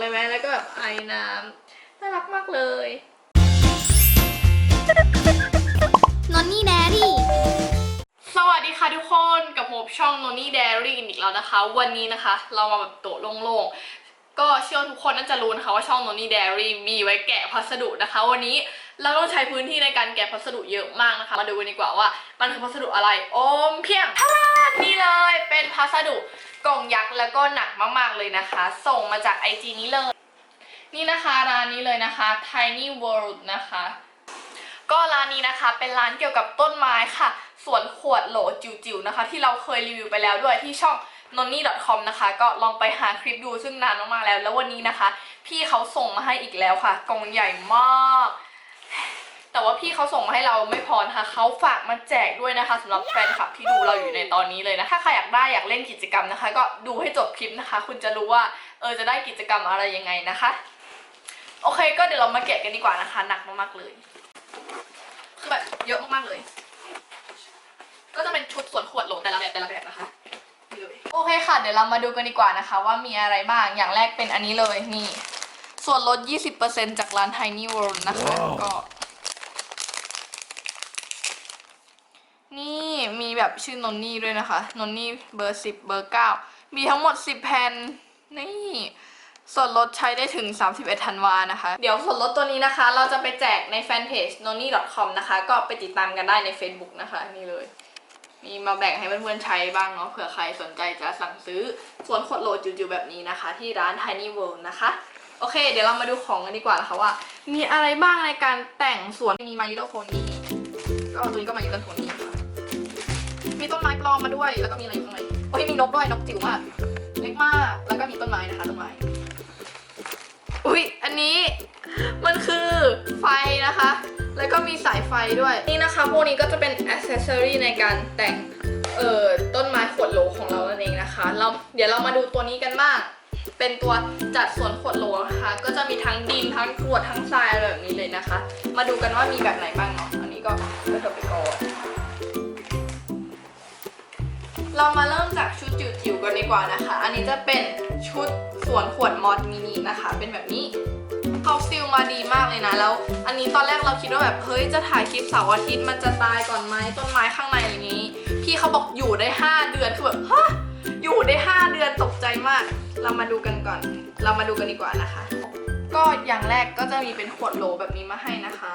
เลยไหมแล้วก็แบบไอน้ำน่ารักมากเลยนอนนี่แดรี่สวัสดีค่ะทุกคนกับผมช่อง Noni Diary อีกแล้วนะคะ วันนี้นะคะ เรามาแบบโต๊ะโล่งๆก็เชื่อว่าทุกคนน่าจะรู้นะคะว่าช่อง Noni Diary มีไว้แกะพัสดุนะคะ วันนี้ เราต้องใช้พื้นที่ในการแกะพัสดุเยอะมากนะคะ มาดูกันดีกว่าว่า มันคือพัสดุอะไร โอมเพียงทานี่เลยเป็นพัสดุกล่องยักษ์แล้วก็หนักมากๆเลยนะคะ ส่งมาจาก IG นี้เลย นี่นะคะร้านนี้เลยนะคะ Tiny World นะคะ ก็ร้านนี้นะคะ เป็นร้านเกี่ยวกับต้นไม้ค่ะสวนขวดโหลจิ๋วๆนะคะ ที่เราเคยรีวิวไปแล้วด้วยที่ช่อง nonni.com นะคะ ก็ลองไปหาคลิปดูซึ่งนานมากๆแล้ว แล้ววันนี้นะคะ พี่เขาส่งมาให้อีกแล้วค่ะกล่องใหญ่มาก แต่ว่าพี่เขาส่งมาให้เราไม่พอนะคะเขาฝากมาแจกด้วยนะคะสำหรับแฟนคลับที่ดูเราอยู่ในตอนนี้เลยนะถ้าใครอยากได้อยากเล่นกิจกรรมนะคะ ก็ดูให้จบคลิปนะคะ คุณจะรู้ว่าเออจะได้กิจกรรมอะไรยังไงนะคะ โอเค ก็เดี๋ยวเรามาแกะกันดีกว่านะคะ หนักมากๆเลยคือแบบเยอะมากๆเลย ก็จะเป็นชุดสวนขวดโหลแต่ละแบบแต่ละแบบนะคะนี่เลยโอเคค่ะ เดี๋ยวเรามาดูกันดีกว่านะคะ ว่ามีอะไรบ้างอย่างแรกเป็นอันนี้เลยนี่ ส่วนลด 20%จากร้าน Tiny World นะคะ ก็ นี่มี แบบชื่อนนนี่ด้วยนะคะ นนนี่เบอร์10เบอร์9มีทั้งหมด10แผ่นนี่ส่วนลดใช้ได้ถึง 31 ธันวานะคะ เดี๋ยวส่วนลดตัวนี้นะคะ เราจะไปแจกในแฟนเพจ nonni.com นะคะ ก็ไปติดตามกันได้ใน Facebook นะคะ นี่เลย มีมาแบ่งให้เพื่อนๆใช้บ้างเนาะเผื่อใครสนใจจะสั่งซื้อส่วนขวดโหลจิ๋วๆแบบนี้นะคะ ที่ร้าน Tiny World นะคะ โอเค เดี๋ยวเรามาดูของกันดีกว่านะคะว่า มีอะไรบ้างในการแต่งสวนมีมาริโ o โ o นี่ก็ตัวนี้ก็มาริโ o โ o นี่ มีต้นไม้ปลอมมาด้วย แล้วก็มีอะไรอยู่ข้างในโอ้ยมีนกด้วยนกจิ๋วมากเล็กมาก แล้วก็มีต้นไม้นะคะต้นไม้ อุ๊ยอันนี้มันคือไฟนะคะ แล้วก็มีสายไฟด้วย นี่นะคะพวกนี้ก็จะเป็นอ c เซสซอรีในการแต่งเอ่อต้นไม้ขวดโหลของเรานั่นเองนะคะ เราเดี๋ยวเรามาดูตัวนี้กันบ้าง เป็นตัวจัดสวนขวดโหลนะคะ ก็จะมีทั้งดินทั้งกรวดทั้งทรายอะไรแบบนี้เลยนะคะ มาดูกันว่ามีแบบไหนบ้างเนาะ อันนี้ก็ไปเถอะไปก่อน เรามาเริ่มจากชุดจิ๋วๆกันดีกว่านะคะ อันนี้จะเป็นชุดสวนขวดมอดมินินะคะ เป็นแบบนี้เขาซิลมาดีมากเลยนะ แล้ว อันนี้ตอนแรกเราคิดว่าแบบเฮ้ยจะถ่ายคลิปเสาร์อาทิตย์มันจะตายก่อนไหมต้นไม้ข้างในอย่างนี้ พี่เขาบอกอยู่ได้ 5 เดือนคือแบบฮะอยู่ได้ 5 เดือนตกใจมาก เรามาดูกันก่อน เรามาดูกันดีกว่านะคะ ก็อย่างแรกก็จะมีเป็นขวดโหลแบบนี้มาให้นะคะ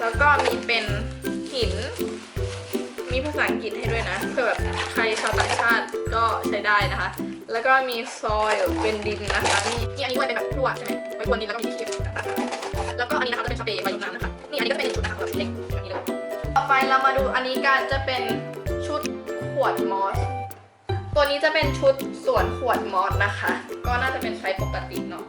แล้วก็มีเป็นหิน มีภาษาอังกฤษให้ด้วยนะเพื่อแบบใครชาวต่างชาติก็ใช้ได้นะคะ แล้วก็มีซอยเป็นดินนะคะนี่นี่อันนี้ไว้เป็นแบบพลั่วใช่ไหมไว้กวนดินแล้วก็มีที่เก็บแล้วก็อันนี้นะคะจะเป็นสเปรย์ไว้ลดน้ำนะคะนี่อันนี้ก็เป็นชุดนะคะแบบเล็กแบบนี้เลยต่อไปเรามาดูอันนี้กันจะเป็นชุดขวดมอสตัวนี้จะเป็นชุดสวนขวดมอสนะคะ ก็น่าจะเป็นไซส์ปกติเนาะ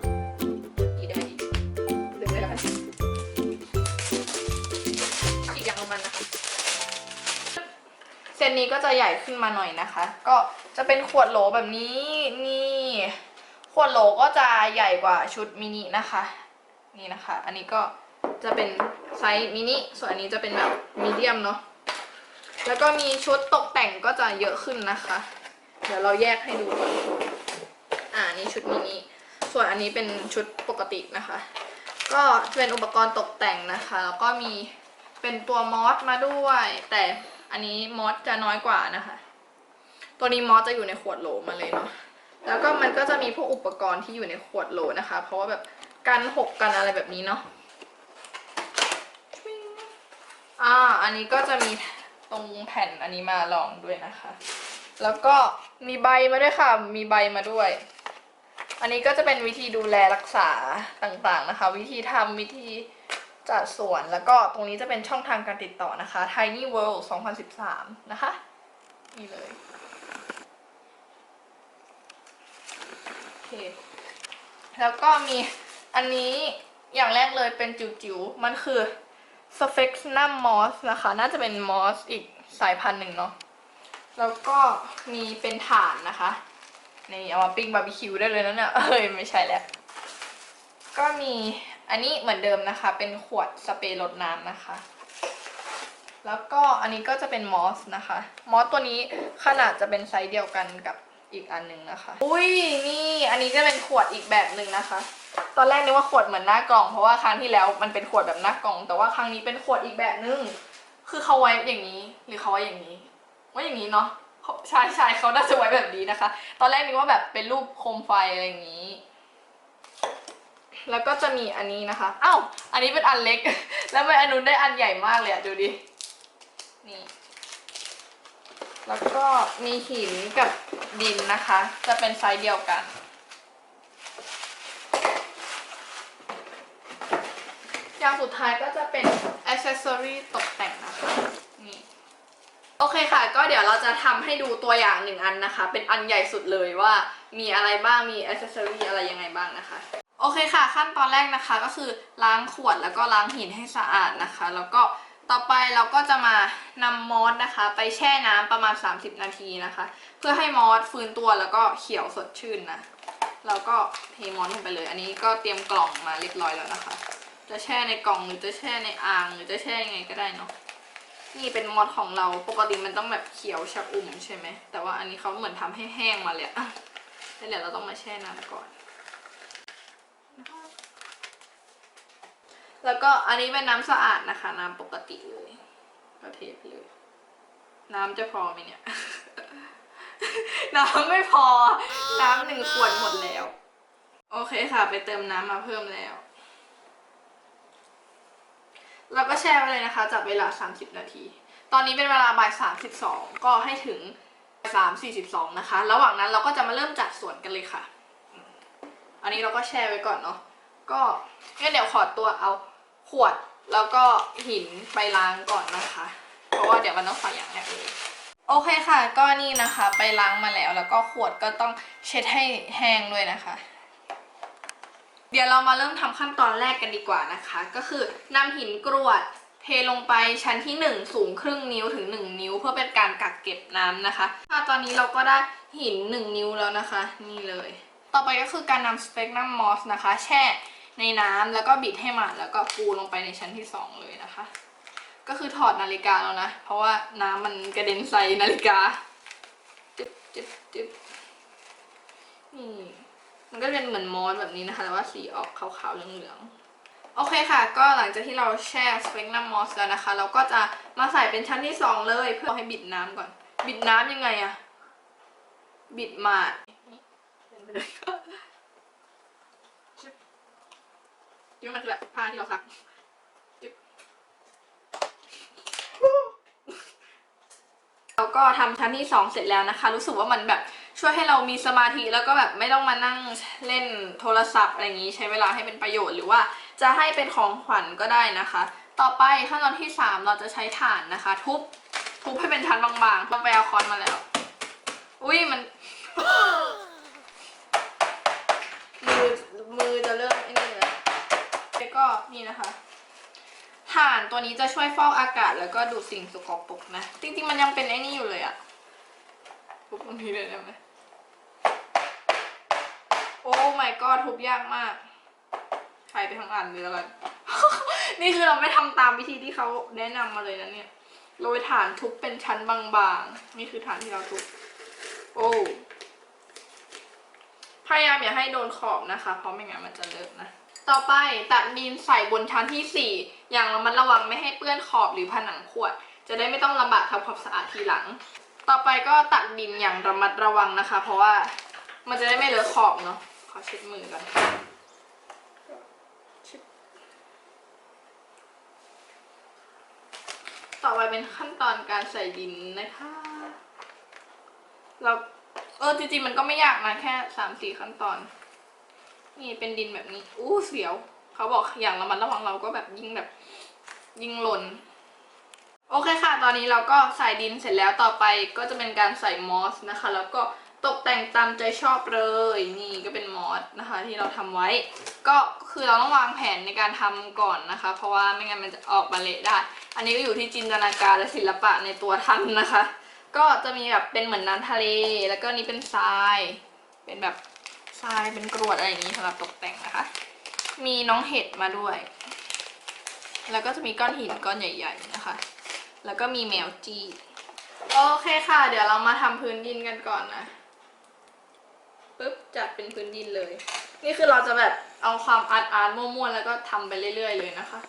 นี้ก็จะใหญ่ขึ้นมาหน่อยนะคะ ก็จะเป็นขวดโหลแบบนี้นี่ขวดโหลก็จะใหญ่กว่าชุดมินินะคะ นี่นะคะ อันนี้ก็จะเป็นไซส์มินิส่วนอันนี้จะเป็นแบบมีเดียมเนาะแล้วก็มีชุดตกแต่งก็จะเยอะขึ้นนะคะ เดี๋ยวเราแยกให้ดูก่อนอ่านี่ชุดมินิส่วนอันนี้เป็นชุดปกตินะคะ ก็จะเป็นอุปกรณ์ตกแต่งนะคะ แล้วก็มีเป็นตัวมอสมาด้วย แต่ อันนี้มอสจะน้อยกว่านะคะ ตัวนี้มอสจะอยู่ในขวดโหลมาเลยเนาะ แล้วก็มันก็จะมีพวกอุปกรณ์ที่อยู่ในขวดโหลนะคะ เพราะว่าแบบกันหกกันอะไรแบบนี้เนาะอ่า อันนี้ก็จะมีตรงแผ่นอันนี้มาลองด้วยนะคะ แล้วก็มีใบมาด้วยค่ะ มีใบมาด้วย อันนี้ก็จะเป็นวิธีดูแลรักษาต่างๆนะคะ วิธีทำวิธี จัดสวนแล้วก็ตรงนี้จะเป็นช่องทางการติดต่อนะคะ Tiny World 2013 นะคะ นี่เลย โอเค แล้วก็มีอันนี้อย่างแรกเลยเป็นจิ๋วๆ มันคือ s p h e x n u m moss นะคะ น่าจะเป็นมอสอีกสายพันธุ์หนึ่งเนาะ แล้วก็มีเป็นฐานนะคะนี่เอามาปิ้งบาร์บีคิวได้เลยนะเนี่ยเอ้ยไม่ใช่แล้ว ก็มี อันนี้เหมือนเดิมนะคะ เป็นขวดสเปรย์ลดน้ำนะคะ แล้วก็อันนี้ก็จะเป็นมอสนะคะ มอสตัวนี้ขนาดจะเป็นไซส์เดียวกันกับอีกอันหนึ่งนะคะ อุ้ยนี่อันนี้จะเป็นขวดอีกแบบหนึ่งนะคะ ตอนแรกนึกว่าขวดเหมือนหน้ากล่อง เพราะว่าครั้งที่แล้วมันเป็นขวดแบบหน้ากล่อง แต่ว่าครั้งนี้เป็นขวดอีกแบบนึง คือเขาไว้อย่างนี้ หรือเขาไว้อย่างนี้ไว้อย่างนี้เนาะเขาใช่ใช่เขาน่าจะไว้แบบนี้นะคะ ตอนแรกนึกว่าแบบเป็นรูปโคมไฟอะไรอย่างนี้ แล้วก็จะมีอันนี้นะคะอ้าวอันนี้เป็นอันเล็ก แล้วไมอันนู้นได้อันใหญ่มากเลยอะดูดินี่แล้วก็มีหินกับดินนะคะ จะเป็นไซส์เดียวกัน อย่างสุดท้ายก็จะเป็นอ c เซสซอรีตกแต่งนะคะ นี่ โอเคค่ะ ก็เดี๋ยวเราจะทำให้ดูตัวอย่างหนึ่งอันนะคะ เป็นอันใหญ่สุดเลยว่ามีอะไรบ้าง มีอ c เซสซอรีอะไรยังไงบ้างนะคะ โอเคค่ะ ขั้นตอนแรกนะคะก็คือล้างขวดแล้วก็ล้างหินให้สะอาดนะคะ แล้วก็ต่อไปเราก็จะมานำมอสนะคะ ไปแช่น้ำประมาณ 30 นาทีนะคะ เพื่อให้มอสฟื้นตัวแล้วก็เขียวสดชื่นนะแล้วก็เทมอสลงไปเลย อันนี้ก็เตรียมกล่องมาเรียบร้อยแล้วนะคะ จะแช่ในกล่องหรือจะแช่ในอ่างหรือจะแช่ยังไงก็ได้เนาะนี่เป็นมอสของเราปกติมันต้องแบบเขียวชะอุ่มใช่ไหมแต่ว่าอันนี้เขาเหมือนทำให้แห้งมาเลยอะแล้วเดี๋ยวเราต้องมาแช่น้ำก่อน แล้วก็อันนี้เป็นน้ำสะอาดนะคะ น้ำปกติเลยก็เทไปเลย น้ำจะพอไหมเนี่ย น้ำไม่พอ น้ำหนึ่งขวดหมดแล้ว โอเคค่ะ ไปเติมน้ำมาเพิ่มแล้วแล้วก็แช่ไว้เลยนะคะจับเวลา 30 นาที ตอนนี้เป็นเวลาบ่าย 32 ก็ให้ถึงบ่าย3 42 นะคะ ระหว่างนั้นเราก็จะมาเริ่มจัดส่วนกันเลยค่ะ อันนี้เราก็แช่ไว้ก่อนเนาะ ก็งั้นเดี๋ยวขอตัวเอา ขวดแล้วก็หินไปล้างก่อนนะคะ เพราะว่าเดี๋ยวมันต้องใส่อย่างแรกเลยโอเคค่ะ ก็นี่นะคะไปล้างมาแล้ว แล้วก็ขวดก็ต้องเช็ดให้แห้งด้วยนะคะ เดี๋ยวเรามาเริ่มทำขั้นตอนแรกกันดีกว่านะคะ ก็คือนำหินกรวดเทลงไปชั้นที่ 1 สูงครึ่งนิ้วถึง 1 นิ้ว เพื่อเป็นการกักเก็บน้ำนะคะค่ะตอนนี้เราก็ได้หิน 1 นิ้วแล้วนะคะ นี่เลย ต่อไปก็คือการนำสเปกนัมมอสนะคะ แช่ ในน้ำแล้วก็บิดให้มันแล้วก็ปูลงไปในชั้นที่ 2 เลยนะคะ ก็คือถอดนาฬิกาแล้วนะ เพราะว่าน้ำมันกระเด็นใส่นาฬิกาจึ๊บจึ๊บจึ๊บนี่มันก็เป็นเหมือนมอสแบบนี้นะคะแต่ว่าสีออกขาวๆเหลืองๆโอเคค่ะ ก็หลังจากที่เราแช่สเปกนัมมอสแล้วนะคะ เราก็จะมาใส่เป็นชั้นที่สองเลย เพื่อให้บิดน้ำก่อน บิดน้ำยังไงอะบิดมาดเป็นไปเลยจึ๊บ จึ๊บมันคือแบบผ้าที่เราซักเราก็ทำชั้นที่สองเสร็จแล้วนะคะ รู้สึกว่ามันแบบช่วยให้เรามีสมาธิแล้วก็แบบไม่ต้องมานั่งเล่นโทรศัพท์อะไรอย่างนี้ใช้เวลาให้เป็นประโยชน์หรือว่าจะให้เป็นของขวัญก็ได้นะคะ ต่อไปขั้นตอนที่สามเราจะใช้ถ่านนะคะ ทุบทุบให้เป็นชั้นบางๆต้องไปเอาคอนมาแล้ว อุ้ยมัน มือมือจะเริ่มไอ้นี่แล้วแล้วก็นี่นะคะ ถ่านตัวนี้จะช่วยฟอกอากาศแล้วก็ดูดสิ่งสกปรกนะ จริงๆ มันยังเป็นไอ้นี่อยู่เลยอะทุบตรงนี้เลยได้ไหมโอ้ my god ทุบยากมากใช้ไปทั้งอันเลยแล้วกัน นี่คือเราไม่ทำตามวิธีที่เขาแนะนำมาเลยนะเนี่ยโรยฐานทุบเป็นชั้นบางๆ นี่คือฐานที่เราทุบ โอ้พยายามอย่าให้โดนขอบนะคะ เพราะไม่งั้นมันจะเลอะนะ ต่อไปตักดินใส่บนชั้นที่ 4 อย่างระมัดระวังไม่ให้เปื้อนขอบหรือผนังขวด จะได้ไม่ต้องลำบากทำความสะอาดทีหลัง ต่อไปก็ตักดินอย่างระมัดระวังนะคะ เพราะว่ามันจะได้ไม่เลอะขอบเนาะขอเช็ดมือก่อนต่อไปเป็นขั้นตอนการใส่ดินนะคะเราเออจริงๆมันก็ไม่ยากนะแค่สามสี่ขั้นตอน นี่เป็นดินแบบนี้ อู้เสียว เขาบอกอย่างระมัดระวังเราก็แบบยิงแบบ ยิงหล่น โอเคค่ะ ตอนนี้เราก็ใส่ดินเสร็จแล้วต่อไปก็จะเป็นการใส่มอสนะคะ แล้วก็ตกแต่งตามใจชอบเลย นี่ก็เป็นมอสนะคะ ที่เราทำไว้ ก็คือเราต้องวางแผนในการทำก่อนนะคะ เพราะว่าไม่งั้นมันจะออกมาเละได้ อันนี้ก็อยู่ที่จินตนาการและศิลปะในตัวท่านนะคะ ก็จะมีแบบเป็นเหมือนน้ำทะเล แล้วก็นี่เป็นทราย เป็นแบบ ทรายเป็นกรวดอะไรอย่างนี้สำหรับตกแต่งนะคะ มีน้องเห็ดมาด้วย แล้วก็จะมีก้อนหินก้อนใหญ่ ๆนะคะ แล้วก็มีแมวจีโอเคค่ะ เดี๋ยวเรามาทำพื้นดินกันก่อนนะปุ๊บจัดเป็นพื้นดินเลย นี่คือเราจะแบบเอาความอาร์ตอาร์ตมั่วๆแล้วก็ทำไปเรื่อย ๆ เลยนะคะ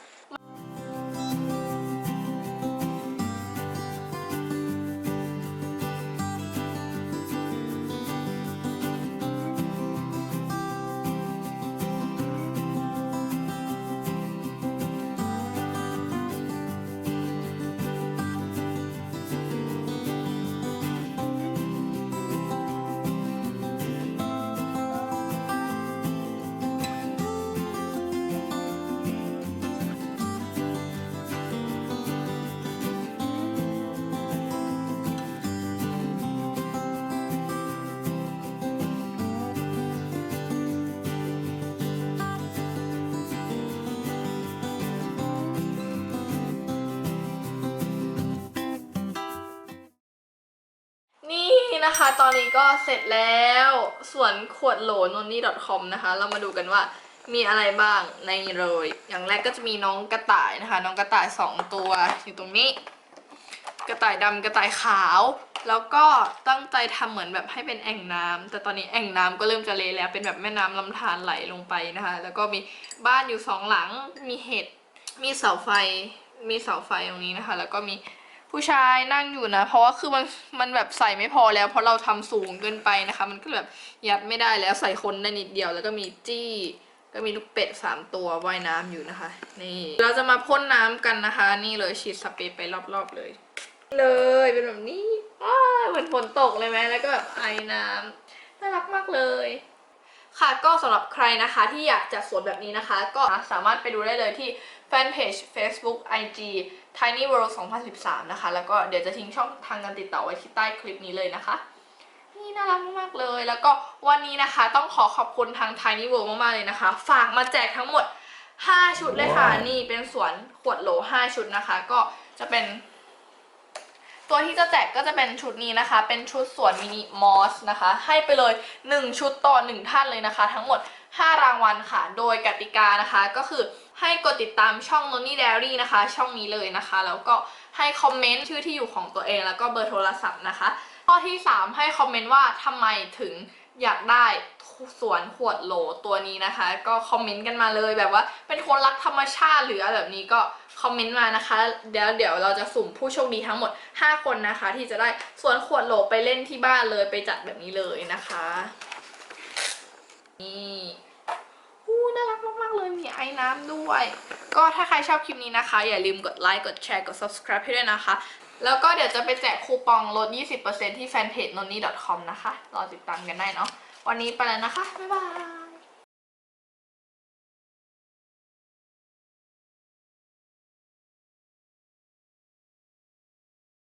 นะคะ ตอนนี้ก็เสร็จแล้วส่วนขวดโหลนนนี่ .com นะคะ เรามาดูกันว่ามีอะไรบ้างในเลย อย่างแรกก็จะมีน้องกระต่ายนะคะ น้องกระต่ายสองตัวอยู่ตรงนี้ กระต่ายดำกระต่ายขาว แล้วก็ตั้งใจทำเหมือนแบบให้เป็นแอ่งน้ำแต่ตอนนี้แอ่งน้ำก็เริ่มจะเละแล้ว เป็นแบบแม่น้ำลำธารไหลลงไปนะคะ แล้วก็มีบ้านอยู่สองหลัง มีเห็ด มีเสาไฟ มีเสาไฟตรงนี้นะคะ แล้วก็มี ผู้ชายนั่งอยู่นะ เพราะว่าคือมันมันแบบใส่ไม่พอแล้ว เพราะเราทำสูงเกินไปนะคะ มันก็แบบยัดไม่ได้แล้วใส่คนได้นิดเดียวแล้วก็มีจี้ก็มีลูกเป็ดสามตัวว่ายน้ำอยู่นะคะ นี่เราจะมาพ่นน้ำกันนะคะ นี่เลยฉีดสเปรย์ไปรอบๆเลย เลยเป็นแบบนี้ว้าเหมือนฝนตกเลยไหมแล้วก็แบบไอน้ำน่ารักมากเลยค่ะก็สำหรับใครนะคะที่อยากจัดสวนแบบนี้นะคะ ก็สามารถไปดูได้เลยที่แฟนเพจ Facebook IG Tiny World 2013 นะคะ แล้วก็เดี๋ยวจะทิ้งช่องทางการติดต่อไว้ที่ใต้คลิปนี้เลยนะคะ นี่น่ารักมากๆเลย แล้วก็วันนี้นะคะต้องขอขอบคุณทาง Tiny World มากๆเลยนะคะ ฝากมาแจกทั้งหมด 5 ชุดเลยค่ะ นี่เป็นสวนขวดโหล 5 ชุดนะคะ ก็จะเป็น ตัวที่จะแจกก็จะเป็นชุดนี้นะคะ เป็นชุดสวนมินิมอสนะคะ ให้ไปเลย 1 ชุดต่อ 1 ท่านเลยนะคะ ทั้งหมด 5 รางวัลค่ะ โดยกติกานะคะ ก็คือให้กดติดตามช่อง n o n i Diary นะคะ ช่องนี้เลยนะคะ แล้วก็ให้คอมเมนต์ชื่อที่อยู่ของตัวเองแล้วก็เบอร์โทรศัพท์นะคะ ข้อที่ 3 ให้คอมเมนต์ว่าทำไมถึงอยากได้สวนขวดโหลตัวนี้นะคะ ก็คอมเมนต์กันมาเลยแบบว่าเป็นคนรักธรรมชาติหรืออะไรแบบนี้ก็คอมเมนต์มานะคะเดี๋ยวเดี๋ยวเราจะสุ่มผู้โชคดีทั้งหมด 5 คนนะคะ ที่จะได้สวนขวดโหลไปเล่นที่บ้านเลยไปจัดแบบนี้เลยนะคะนี่อู้น่ารักมากๆเลยมีไอ้ น้ำด้วย ก็ถ้าใครชอบคลิปนี้นะคะ อย่าลืมกดไลค์กดแชร์กด subscribe ให้ด้วยนะคะ แล้วก็เดี๋ยวจะไปแจกคูปองลด 20%ที่แฟนเพจ nonni.com นะคะ รอติดตามกันได้เนาะวันนี้ไปแล้วนะคะ บ๊ายบาย